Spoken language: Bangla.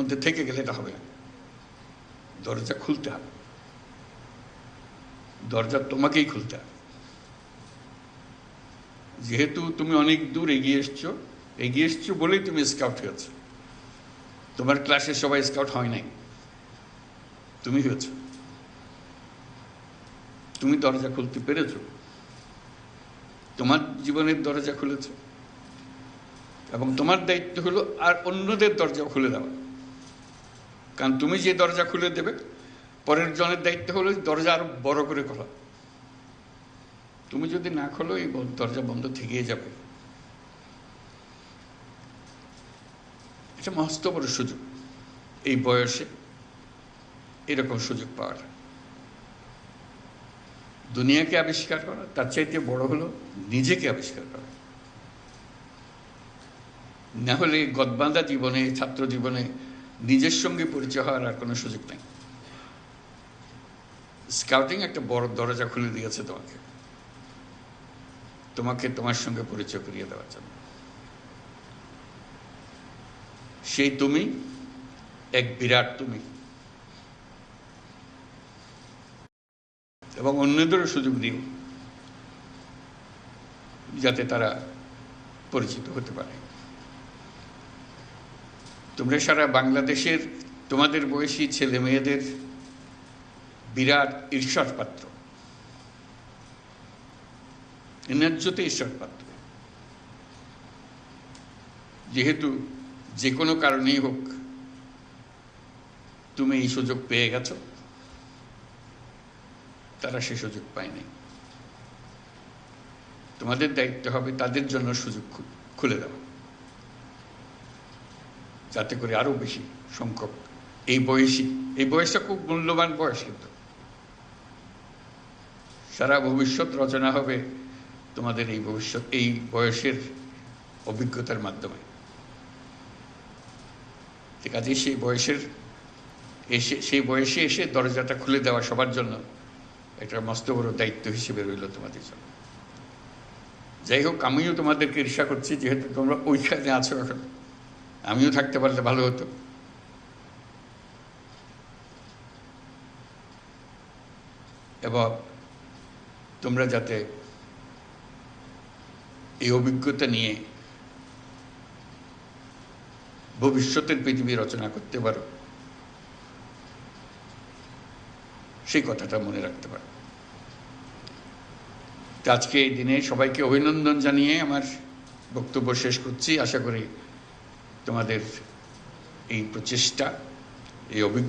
মধ্যে থেকে গেলে এটা হবে। না দরজা খুলতে হবে। দরজা তোমাকেই খুলতে হবে। যেহেতু তুমি অনেক দূর এগিয়ে এসছো এগিয়ে এসছো বলেই তুমি স্কাউট হয়েছ। তোমার ক্লাসে সবাই স্কাউট হয় নাই। তুমি হয়েছ। তুমি দরজা খুলতে পেরেছ। তোমার জীবনের দরজা খুলেছ। এবং তোমার দায়িত্ব হলো আর অন্যদের দরজা খুলে দেওয়া। কারণ তুমি যে দরজা খুলে দেবে, পরের জনের দায়িত্ব হলো দরজা আরও বড় করে খোলা। তুমি যদি না খোলো, এই দরজা বন্ধ থেকেই যাবে। এটা মস্ত বড় সুযোগ। এই বয়সে এরকম সুযোগ পাওয়ার। দুনিয়াকে আবিষ্কার করা, তার চাইতে বড় হলো নিজেকে আবিষ্কার করা। না হলে গদবাঁধা জীবনে, ছাত্র জীবনে নিজের সঙ্গে পরিচয় হওয়ার আর কোনো সুযোগ নেই। স্কাউটিং একটা বড় দরজা খুলে দিয়েছে তোমাকে। তোমাকে তোমার সঙ্গে পরিচয় করিয়ে দেওয়ার জন্য। সেই তুমি, এক বিরাট তুমি। এবং অন্যদেরও সুযোগ দিও, যাতে তারা পরিচিত হতে পারে। তোমরা সারা বাংলাদেশের তোমাদের বয়সী ছেলে মেয়েদের বিরাট ঈর্ষার পাত্র ন্যায্যতে ঈশ্বর পাত্র যেহেতু যে কোনো কারণেই হোক, তুমি এই সুযোগ পেয়ে গেছো। তারা সে সুযোগ পায়নি। তোমাদের দায়িত্ব হবে তাদের জন্য সুযোগ খুলে দেওয়া। যাতে করে আরও বেশি সংখ্যক এই বয়সী, এই বয়সটা খুব মূল্যবান বয়স কিন্তু। সারা ভবিষ্যৎ রচনা হবে তোমাদের এই ভবিষ্যৎ, এই বয়সের অভিজ্ঞতার মাধ্যমে। আছে সেই বয়সের এসে, সেই বয়সে এসে দরজাটা খুলে দেওয়া সবার জন্য একটা মস্ত বড় দায়িত্ব হিসেবে রইল তোমাদের জন্য। যাই হোক, আমিও তোমাদেরকে ঈর্ষা করছি, যেহেতু তোমরা ওইখানে আছো এখন। আমিও থাকতে পারলে ভালো হতো। এবং তোমরা যাতে এই অভিজ্ঞতা নিয়ে ভবিষ্যতের পৃথিবী রচনা করতে পারো, সেই কথাটা মনে রাখতে পারো। আজকে এই দিনে সবাইকে অভিনন্দন জানিয়ে আমার বক্তব্য শেষ করছি। আশা করি তোমাদের এই প্রচেষ্টা এই অভিজ্ঞতা